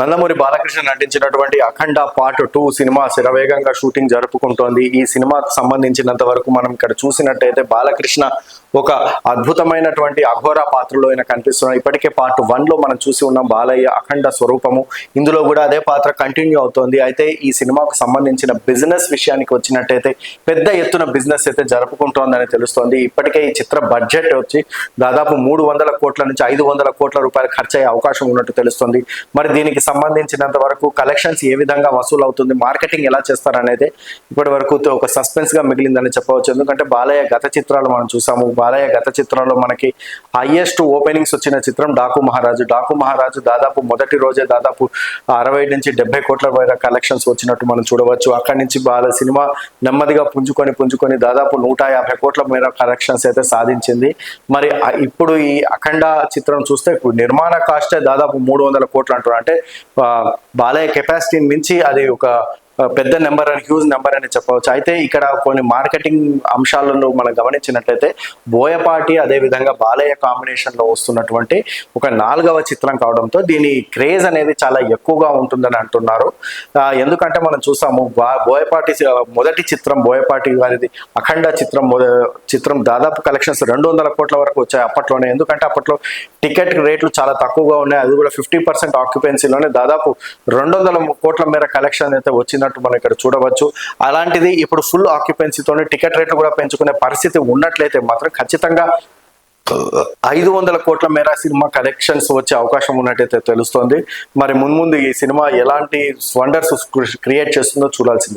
నందమూరి బాలకృష్ణ నటించినటువంటి Akhanda part two సినిమా శరవేగంగా షూటింగ్ జరుపుకుంటోంది. ఈ సినిమాకు సంబంధించినంత వరకు మనం ఇక్కడ చూసినట్టయితే బాలకృష్ణ ఒక అద్భుతమైనటువంటి అఘోర పాత్రలో ఆయన కనిపిస్తున్నాడు ఇప్పటికే పార్ట్ వన్లో మనం చూసి ఉన్నాం బాలయ్య అఖండ స్వరూపము. ఇందులో కూడా అదే పాత్ర కంటిన్యూ అవుతోంది. అయితే ఈ సినిమాకు సంబంధించిన బిజినెస్ విషయానికి వచ్చినట్టయితే పెద్ద ఎత్తున బిజినెస్ అయితే జరుపుకుంటోందని తెలుస్తోంది. ఇప్పటికే ఈ చిత్ర బడ్జెట్ వచ్చి దాదాపు మూడు వందల కోట్ల నుంచి ఐదు వందల కోట్ల రూపాయలు ఖర్చు అయ్యే అవకాశం ఉన్నట్టు తెలుస్తోంది. మరి దీనికి సంబంధించినంత వరకు కలెక్షన్స్ ఏ విధంగా వసూలు అవుతుంది మార్కెటింగ్ ఎలా చేస్తారనేది ఇప్పటి వరకు ఒక సస్పెన్స్గా మిగిలిందని చెప్పవచ్చు. ఎందుకంటే బాలయ్య గత చిత్రాలు మనం చూసాము. బాలయ్య గత చిత్రంలో మనకి హయ్యెస్ట్ ఓపెనింగ్స్ వచ్చిన చిత్రం డాకు మహారాజు. డాకు మహారాజు దాదాపు మొదటి రోజే దాదాపు అరవై నుంచి డెబ్బై కోట్ల వరకు కలెక్షన్స్ వచ్చినట్టు మనం చూడవచ్చు. అక్కడి నుంచి బాల సినిమా నెమ్మదిగా పుంజుకొని పుంజుకొని దాదాపు నూట యాభై కోట్ల మేర కలెక్షన్స్ అయితే సాధించింది. మరి ఇప్పుడు ఈ అఖండ చిత్రం చూస్తే ఇప్పుడు నిర్మాణ కాస్టే దాదాపు మూడు వందల కోట్లు అంటున్నారు అంటే బాలయ్య కెపాసిటీని మించి అది ఒక పెద్ద నెంబర్ అని హ్యూజ్ నెంబర్ అని చెప్పవచ్చు. అయితే ఇక్కడ కొన్ని మార్కెటింగ్ అంశాలను మనం గమనించినట్లయితే బోయపాటి అదే విధంగా బాలయ్య కాంబినేషన్లో వస్తున్నటువంటి ఒక నాలుగవ చిత్రం కావడంతో దీని క్రేజ్ అనేది చాలా ఎక్కువగా ఉంటుందని అంటున్నారు. ఎందుకంటే మనం చూసాము బోయపాటి మొదటి చిత్రం బోయపాటి గారిది అఖండ చిత్రం చిత్రం దాదాపు కలెక్షన్స్ రెండు వందల కోట్ల వరకు వచ్చాయి అప్పట్లోనే. ఎందుకంటే అప్పట్లో టికెట్ రేట్లు చాలా తక్కువగా ఉన్నాయి. అది కూడా ఫిఫ్టీ పర్సెంట్ ఆక్యుపెన్సీలోనే దాదాపు రెండు వందల కోట్ల మేర కలెక్షన్ అయితే వచ్చినట్టు మనం ఇక్కడ చూడవచ్చు. అలాంటిది ఇప్పుడు ఫుల్ ఆక్యుపెన్సీతోనే టికెట్ రేట్లు కూడా పెంచుకునే పరిస్థితి ఉన్నట్లయితే మాత్రం ఖచ్చితంగా ఐదు వందల కోట్ల మేర సినిమా కలెక్షన్స్ వచ్చే అవకాశం ఉన్నట్టయితే తెలుస్తోంది. మరి మున్ముందు ఈ సినిమా ఎలాంటి వండర్స్ క్రియేట్ చేస్తుందో చూడాల్సింది.